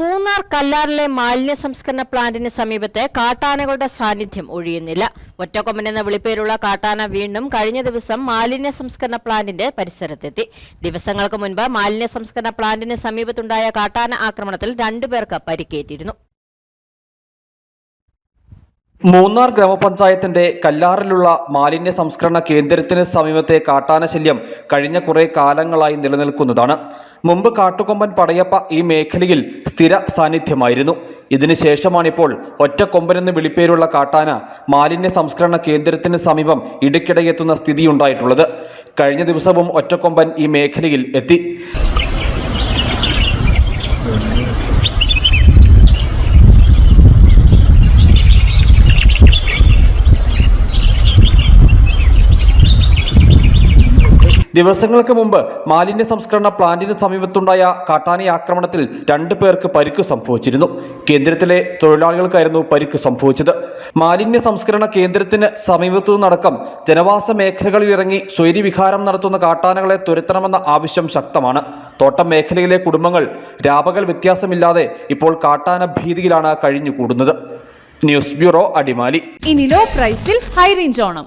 മൂന്നാർ കല്ലാറിലെ മാലിന്യ സംസ്കരണ പ്ലാന്റിന് സമീപത്തെ കാട്ടാനകളുടെ സാന്നിധ്യം ഒഴിയുന്നില്ല. ഒറ്റക്കൊമ്പൻ എന്ന വിളിപ്പേരുള്ള കാട്ടാന വീണ്ടും കഴിഞ്ഞ ദിവസം മാലിന്യ സംസ്കരണ പ്ലാന്റിന്റെ പരിസരത്തെത്തി. ദിവസങ്ങൾക്ക് മുൻപ് മാലിന്യ സംസ്കരണ പ്ലാന്റിന് സമീപത്തുണ്ടായ കാട്ടാന ആക്രമണത്തിൽ രണ്ടുപേർക്ക് പരിക്കേറ്റിരുന്നു. മൂന്നാർ ഗ്രാമപഞ്ചായത്തിന്റെ കല്ലാറിലുള്ള മാലിന്യ സംസ്കരണ കേന്ദ്രത്തിന് സമീപത്തെ കാട്ടാനശല്യം കഴിഞ്ഞ കുറെ കാലങ്ങളായി നിലനിൽക്കുന്നതാണ്. മുമ്പ് കാട്ടുകൊമ്പൻ പടയപ്പ ഈ മേഖലയിൽ സ്ഥിര സാന്നിധ്യമായിരുന്നു. ഇതിനുശേഷമാണിപ്പോൾ ഒറ്റക്കൊമ്പനെന്ന് വിളിപ്പേരുള്ള കാട്ടാന മാലിന്യ സംസ്കരണ കേന്ദ്രത്തിന് സമീപം ഇടയ്ക്കിടെ സ്ഥിതിയുണ്ടായിട്ടുള്ളത്. കഴിഞ്ഞ ദിവസവും ഒറ്റക്കൊമ്പൻ ഈ മേഖലയിൽ എത്തി. ദിവസങ്ങൾക്ക് മുമ്പ് മാലിന്യ സംസ്കരണ പ്ലാന്റിന് സമീപത്തുണ്ടായ കാട്ടാനി ആക്രമണത്തിൽ രണ്ടു പേർക്ക് പരിക്ക് സംഭവിച്ചിരുന്നു. കേന്ദ്രത്തിലെ തൊഴിലാളികൾക്കായിരുന്നു പരിക്ക് സംഭവിച്ചത്. മാലിന്യ സംസ്കരണ കേന്ദ്രത്തിന് സമീപത്തു നിന്നടക്കം ജനവാസ മേഖലകളിൽ ഇറങ്ങി സ്വൈര്യവിഹാരം നടത്തുന്ന കാട്ടാനകളെ തുരത്തണമെന്ന ആവശ്യം ശക്തമാണ്. തോട്ടം മേഖലയിലെ കുടുംബങ്ങൾ രാപകൽ വ്യത്യാസമില്ലാതെ ഇപ്പോൾ കാട്ടാന ഭീതിയിലാണ് കഴിഞ്ഞുകൂടുന്നത്. News bureau Adimali. ഇനി ലോ പ്രൈസിൽ ഹൈ റേഞ്ച് ഓണം.